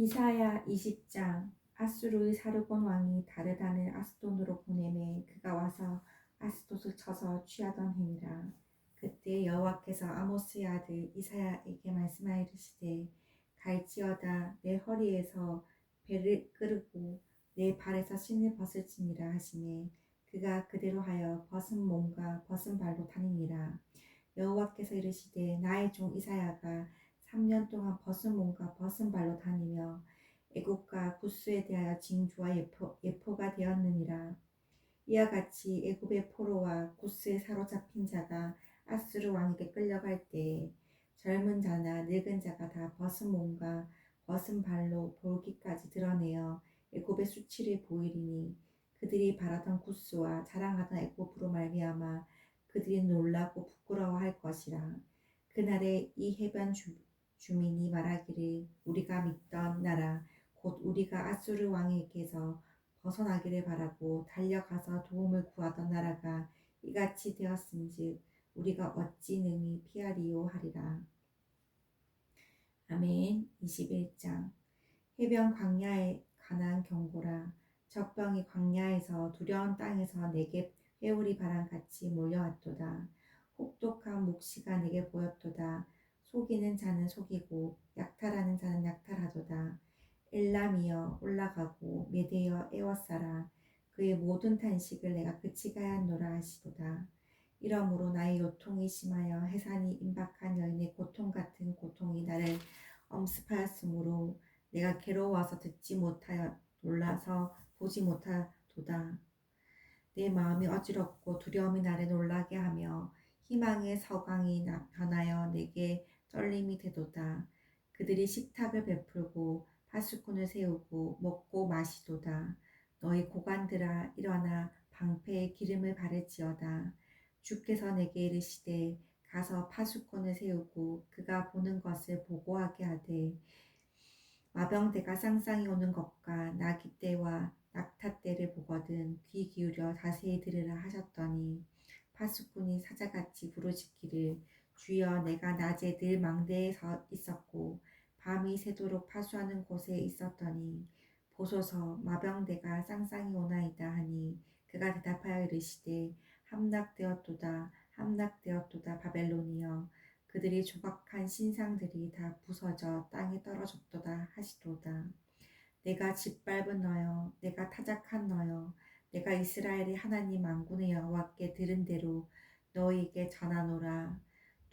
이사야 20장 아수르의 사르곤 왕이 다르다는 아스돈으로 보내매 그가 와서 아스돗을 쳐서 취하던 해니라. 그때 여호와께서 아모스의 아들 이사야에게 말씀하이르시되 갈지어다 내 허리에서 배를 끄르고 내 발에서 신을 벗을지니라 하시매 그가 그대로 하여 벗은 몸과 벗은 발로 다니니라. 여호와께서 이르시되 나의 종 이사야가 3년 동안 벗은 몸과 벗은 발로 다니며 애굽과 구스에 대하여 징조와 예포, 예포가 되었느니라. 이와 같이 애굽의 포로와 구스에 사로잡힌 자가 아수르 왕에게 끌려갈 때에 젊은 자나 늙은 자가 다 벗은 몸과 벗은 발로 볼기까지 드러내어 애굽의 수치를 보이리니 그들이 바라던 구스와 자랑하던 애굽으로 말미암아 그들이 놀라고 부끄러워할 것이라. 그날에 이 해변 주, 주민이 말하기를 우리가 믿던 나라 곧 우리가 아수르 왕에게서 벗어나기를 바라고 달려가서 도움을 구하던 나라가 이같이 되었은즉 우리가 어찌 능히 피하리요 하리라. 아멘 21장 해변 광야에 관한 경고라 적병이 광야에서 두려운 땅에서 내게 회오리 바람같이 몰려왔도다. 혹독한 묵시가 내게 보였도다. 속이는 자는 속이고 약탈하는 자는 약탈하도다. 엘람이여 올라가고 메대여 에워싸라. 그의 모든 탄식을 내가 그치게 하노라 하시도다. 이러므로 나의 요통이 심하여 해산이 임박한 여인의 고통 같은 고통이 나를 엄습하였으므로 내가 괴로워서 듣지 못하여 놀라서 보지 못하도다. 내 마음이 어지럽고 두려움이 나를 놀라게 하며 희망의 서광이 변하여 내게 쩔림이 되도다. 그들이 식탁을 베풀고 파수꾼을 세우고 먹고 마시도다. 너희 고관들아 일어나 방패에 기름을 바를지어다. 주께서 내게 이르시되 가서 파수꾼을 세우고 그가 보는 것을 보고하게 하되 마병대가 쌍쌍이 오는 것과 나기 때와 낙타 때를 보거든 귀 기울여 자세히 들으라 하셨더니 파수꾼이 사자같이 부르짖기를 주여 내가 낮에 늘 망대에 서 있었고 밤이 새도록 파수하는 곳에 있었더니 보소서 마병대가 쌍쌍이 오나이다 하니 그가 대답하여 이르시되 함락되었도다 함락되었도다 바벨론이여. 그들이 조각한 신상들이 다 부서져 땅에 떨어졌도다 하시도다. 내가 짓밟은 너여 내가 타작한 너여 내가 이스라엘의 하나님 만군의 여호와께 들은 대로 너희에게 전하노라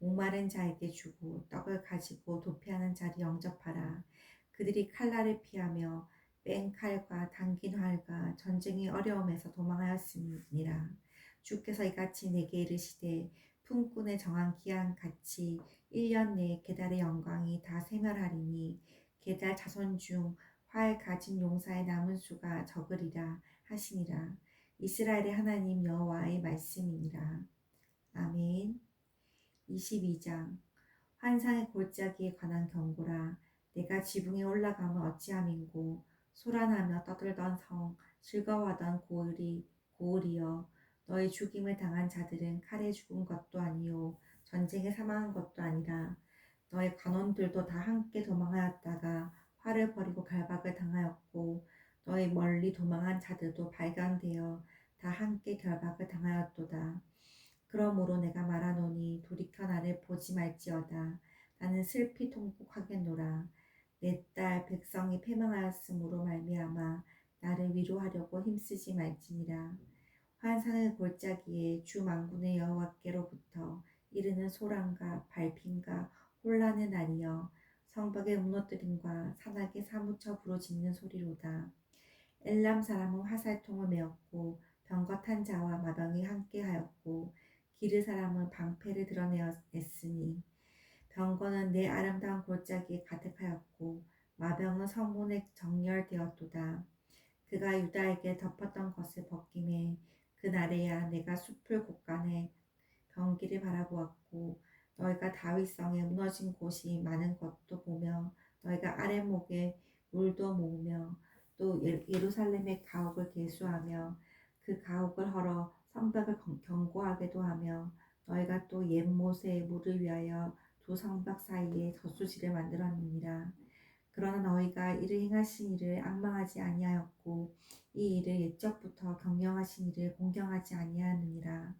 목마른 자에게 주고 떡을 가지고 도피하는 자를 영접하라. 그들이 칼날을 피하며 뺀 칼과 당긴 활과 전쟁의 어려움에서 도망하였음이니라. 주께서 이같이 내게 이르시되 품꾼에 정한 기한 같이 1년 내에 계달의 영광이 다 세멸하리니 계달 자손 중 활 가진 용사의 남은 수가 적으리라 하시니라. 이스라엘의 하나님 여호와의 말씀이니라. 아멘. 22장. 환상의 골짜기에 관한 경고라. 내가 지붕에 올라가면 어찌함인고. 소란하며 떠들던 성 즐거워하던 고을이 고을이여. 너의 죽임을 당한 자들은 칼에 죽은 것도 아니요 전쟁에 사망한 것도 아니라. 너의 관원들도 다 함께 도망하였다가 활을 버리고 결박을 당하였고 너의 멀리 도망한 자들도 발견되어 다 함께 결박을 당하였도다. 그러므로 내가 말하노니 돌이켜 나를 보지 말지어다. 나는 슬피 통곡하겠노라. 내 딸 백성이 패망하였으므로 말미암아 나를 위로하려고 힘쓰지 말지니라. 환상의 골짜기에 주 만군의 여호와께로부터 이르는 소란과 발핀과 혼란의 날이여 성벽의 무너뜨림과 산악에 사무쳐 부르짖는 소리로다. 엘람 사람은 화살통을 메었고 병거 탄 자와 마병이 함께하였고 기르 사람은 방패를 드러내었으니 병거는 내 아름다운 골짜기에 가득하였고 마병 나병은 성문에 정렬되었도다. 그가 유다에게 덮었던 것을 벗김에 그날에야 내가 숲을 곳간에 경기를 바라보았고 너희가 다윗성에 무너진 곳이 많은 것도 보며 너희가 아랫목에 물도 모으며 또 예- 예루살렘의 가옥을 개수하며 그 가옥을 헐어 성벽을 경- 견고하게도 하며 너희가 또 옛못에 물을 위하여 두 성벽 사이에 저수지를 만들었느니라. 그러나 너희가 이를 행하신 이를 악망하지 아니하였고 이 일을 옛적부터 경영하신 이를 공경하지 아니하느니라.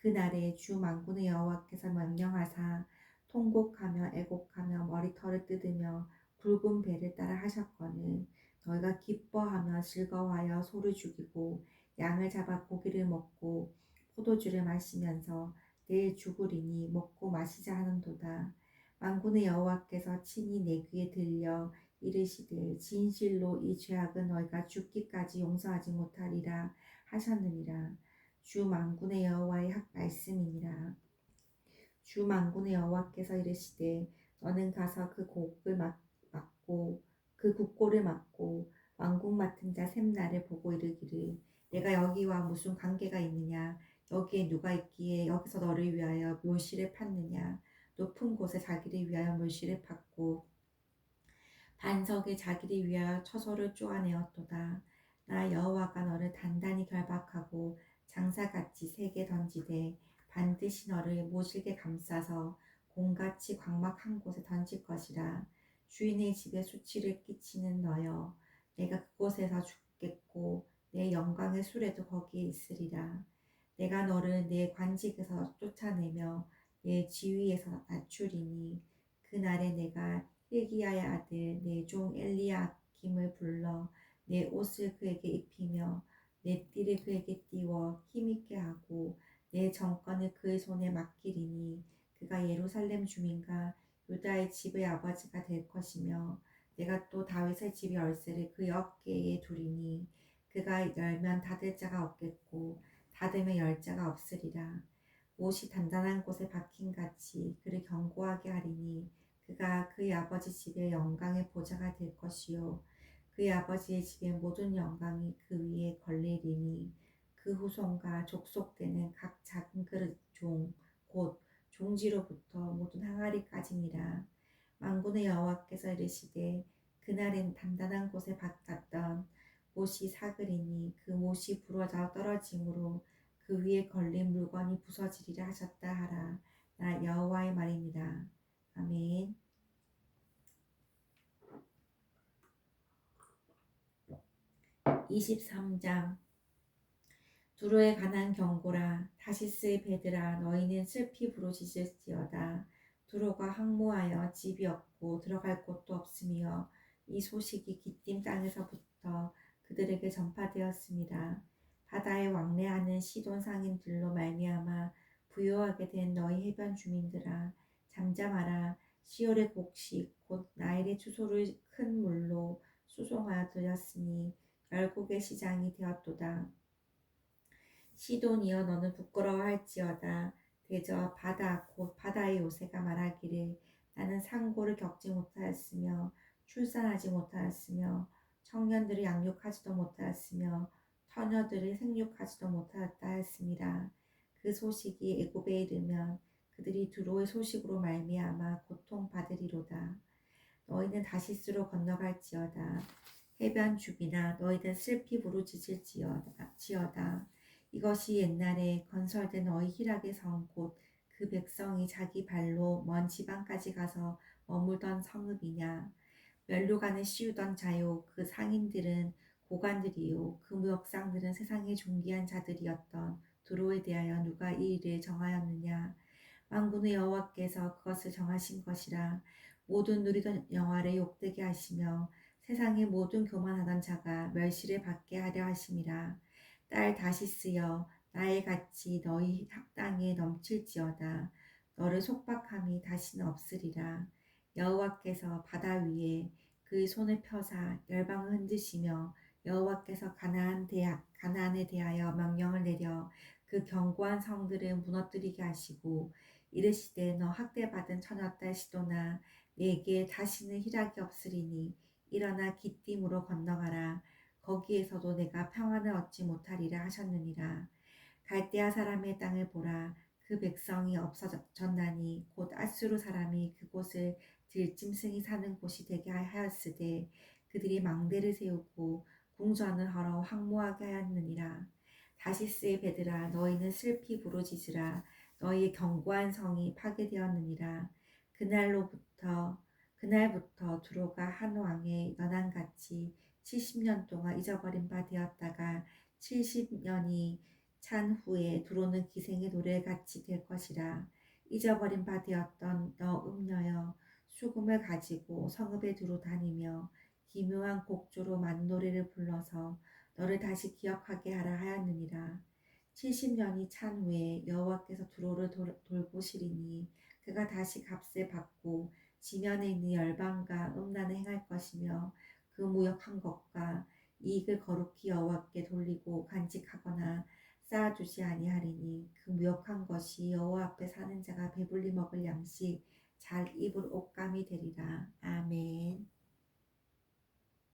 그 날에 주 만군의 여호와께서 명령하사 통곡하며 애곡하며 머리털을 뜯으며 굵은 배를 따라 하셨거늘 너희가 기뻐하며 즐거워하여 소를 죽이고 양을 잡아 고기를 먹고 포도주를 마시면서 내일 죽으리니 먹고 마시자 하는도다. 만군의 여호와께서 친히 내 귀에 들려 이르시되 진실로 이 죄악은 너희가 죽기까지 용서하지 못하리라 하셨느니라. 주 만군의 여호와의 학 말씀이니라. 주 만군의 여호와께서 이르시되 너는 가서 그 곡을 막, 막고 그 국고를 막고 왕궁 맡은 자 샘나를 보고 이르기를 내가 여기와 무슨 관계가 있느냐? 여기에 누가 있기에 여기서 너를 위하여 묘실을 팠느냐? 높은 곳에 자기를 위하여 묘실을 팠고 반석에 자기를 위하여 처소를 쪼아내었도다. 나 여호와가 너를 단단히 결박하고 장사같이 세게 던지되 반드시 너를 모질게 감싸서 공같이 광막한 곳에 던질 것이라. 주인의 집에 수치를 끼치는 너여 내가 그곳에서 죽겠고 내 영광의 수레도 거기에 있으리라. 내가 너를 내 관직에서 쫓아내며 내 지위에서 낮추리니 그날에 내가 힐기야의 아들 내 종 엘리야김을 불러 내 옷을 그에게 입히며 내 띠를 그에게 띄워 힘있게 하고 내 정권을 그의 손에 맡기리니 그가 예루살렘 주민과 유다의 집의 아버지가 될 것이며 내가 또 다윗의 집의 열쇠를 그의 어깨에 두리니 그가 열면 닫을 자가 없겠고 닫으면 열 자가 없으리라 못이 단단한 곳에 박힌 같이 그를 견고하게 하리니 그가 그의 아버지 집의 영광의 보좌가 될 것이요 그의 아버지의 집의 모든 영광이 그 위에 걸리리니 그 후손과 족속되는 각 작은 그릇 종, 곧 종지로부터 모든 항아리까지니라. 만군의 여호와께서 이르시되 그날엔 단단한 곳에 박혔던 못이 사그리니 그 못이 부러져 떨어짐으로 그 위에 걸린 물건이 부서지리라 하셨다 하라. 나 여호와의 말입니다. 아멘. 23장 두로에 관한 경고라 다시스의 배들아 너희는 슬피 부르짖을지어다 두로가 항모하여 집이 없고 들어갈 곳도 없으며 이 소식이 기띔 땅에서부터 그들에게 전파되었습니다 바다에 왕래하는 시돈 상인들로 말미암아 부요하게 된 너희 해변 주민들아 잠잠하라 시올의 곡식 곧 나일의 추소를 큰 물로 수송하여 들였으니 열국의 시장이 되었도다. 시돈이여 너는 부끄러워할지어다. 대저 바다 곧 바다의 요새가 말하기를 나는 상고를 겪지 못하였으며 출산하지 못하였으며 청년들을 양육하지도 못하였으며 처녀들을 생육하지도 못하였다 했습니다. 그 소식이 애굽에 이르면 그들이 두로의 소식으로 말미암아 고통 받으리로다. 너희는 다시스로 건너갈지어다. 해변 주비나 너희들 슬피 부르짖을지어다. 지어다. 이것이 옛날에 건설된 너희 희락의 성 곧 그 백성이 자기 발로 먼 지방까지 가서 머물던 성읍이냐. 멸류관을 씌우던 자요 그 상인들은 고관들이요 그 무역상들은 세상의 존귀한 자들이었던 두로에 대하여 누가 이 일을 정하였느냐. 만군의 여호와께서 그것을 정하신 것이라 모든 누리던 영화를 욕되게 하시며 세상의 모든 교만하던 자가 멸시를 받게 하려 하심이라. 딸 다시스여 나의 같이 너희 학당에 넘칠지어다. 너를 속박함이 다시는 없으리라. 여호와께서 바다 위에 그의 손을 펴사 열방을 흔드시며 여호와께서 가나안 대학 가나안에 대하여 명령을 내려 그 견고한 성들을 무너뜨리게 하시고 이르시되 너 학대받은 처녀딸 시도나 내게 다시는 희락이 없으리니 일어나 기띔으로 건너가라. 거기에서도 내가 평안을 얻지 못하리라 하셨느니라. 갈대아 사람의 땅을 보라. 그 백성이 없어졌나니 곧 아수르 사람이 그곳을 들짐승이 사는 곳이 되게 하였으되 그들이 망대를 세우고 궁전을 헐어 황무하게 하였느니라. 다시스의 배들아 너희는 슬피 부르짖으라. 너희의 견고한 성이 파괴되었느니라. 그날로부터 그날부터 두로가 한 왕의 연한같이 70년 동안 잊어버린 바 되었다가 70년이 찬 후에 두로는 기생의 노래같이 될 것이라. 잊어버린 바 되었던 너 음녀여 수금을 가지고 성읍에 두루 다니며 기묘한 곡조로 만노래를 불러서 너를 다시 기억하게 하라 하였느니라. 70년이 찬 후에 여호와께서 두로를 돌, 돌보시리니 그가 다시 값을 받고 지면에 있는 열방과 음란을 행할 것이며 그 무역한 것과 이익을 거룩히 여호와께 돌리고 간직하거나 쌓아두지 아니하리니 그 무역한 것이 여호와 앞에 사는 자가 배불리 먹을 양식 잘 입을 옷감이 되리라. 아멘.